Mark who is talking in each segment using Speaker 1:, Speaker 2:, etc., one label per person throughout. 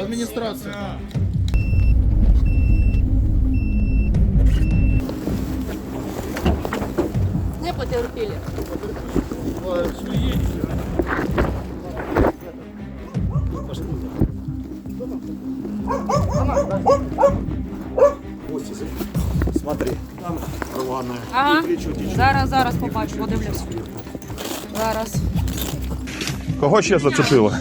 Speaker 1: администрацию.
Speaker 2: Не потерпіли.
Speaker 1: Смотри, там рваная.
Speaker 2: Ага. Зараз, зараз побачу, подивлюсь. Зараз.
Speaker 3: Кого ще зацепило?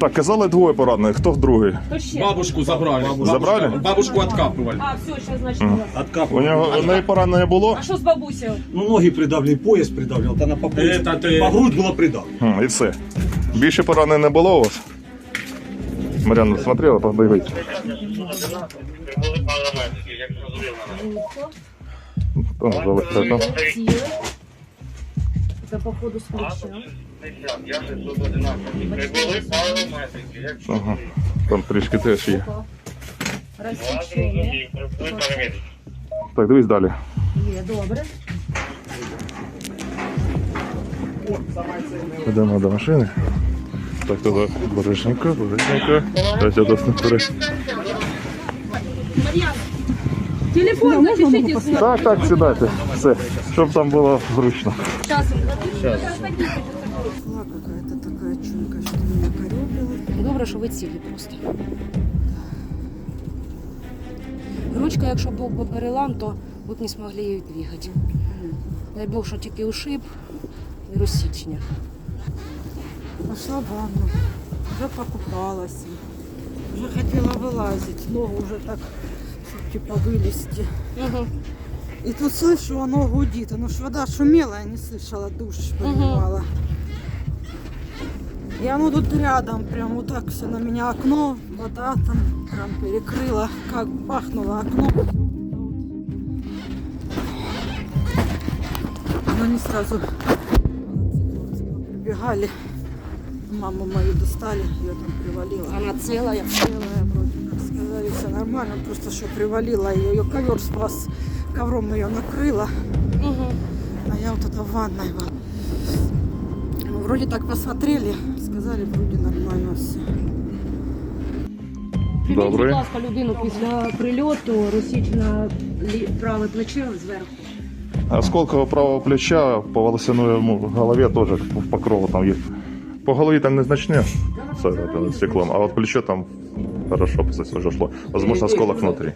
Speaker 3: Так, казали двоє поранених. Хто другий?
Speaker 2: Хто ще?
Speaker 4: Бабушку забрали.
Speaker 3: Забрали?
Speaker 4: Бабушку откапывали.
Speaker 2: А, все, зараз значить.
Speaker 3: У
Speaker 5: Откапывал.
Speaker 3: нього у неї поранення було?
Speaker 2: А що з бабусею?
Speaker 5: Ну, ноги придавлен, пояс придавлен. Вот она по пояс.
Speaker 4: Это ты-
Speaker 5: По грудь была придавлена.
Speaker 3: Хм, і все. Більше поранень не було у вас? Мар'яна, смотрела, подивіться. Там залишили там.
Speaker 2: Тіли. Це походу з плеча.
Speaker 3: Ага. Там трішки теж є.
Speaker 2: Розсічення.
Speaker 3: Так, дивись далі.
Speaker 2: Є, добре.
Speaker 3: Йдемо до машини. Так, бережненько, бережненько. Ось я досить вперед.
Speaker 2: Телефон запишіть з
Speaker 3: Так, так, сідайте. Все, щоб там було зручно.
Speaker 2: часом.
Speaker 6: Шла какая-то такая чуйка, что меня корёбило.
Speaker 2: Добре, що ви цілі просто. Ручка, якщо був би перелам, то ви б не змогли її двигати. Дай Бог, що тільки ушиб і розсічення.
Speaker 6: Пошла в ванну, уже покупалась. Уже хотела вылазить, ногу уже так, типа вылезти.
Speaker 2: Угу.
Speaker 6: И тут слышу, оно гудит. Оно ж вода шумела, я не слышала, душ поливала. И оно тут рядом, прям вот так все на меня окно, вода там прям перекрыла, как бахнуло окно. Но не сразу прибегали, маму мою достали, ее там привалило.
Speaker 2: Вона ціла, як
Speaker 6: Целая вроде как сказали, все нормально, просто что привалила ее, ее ковер спас, ковром ее накрыла,
Speaker 2: Угу.
Speaker 6: а я вот это в ванной была. Ну, вроде так посмотрели, сказали, вроде нормально все.
Speaker 2: Прибіть,
Speaker 3: Добре.
Speaker 2: будь ласка, людину після прильоту розсічена лі- праве плече зверху.
Speaker 3: Осколкового правого плеча по волосяному голові теж по крову там є. По голові там незначне це, це стеклом, а от плечо там Хорошо, пусть уже шло. Возможно, осколок
Speaker 6: внутри.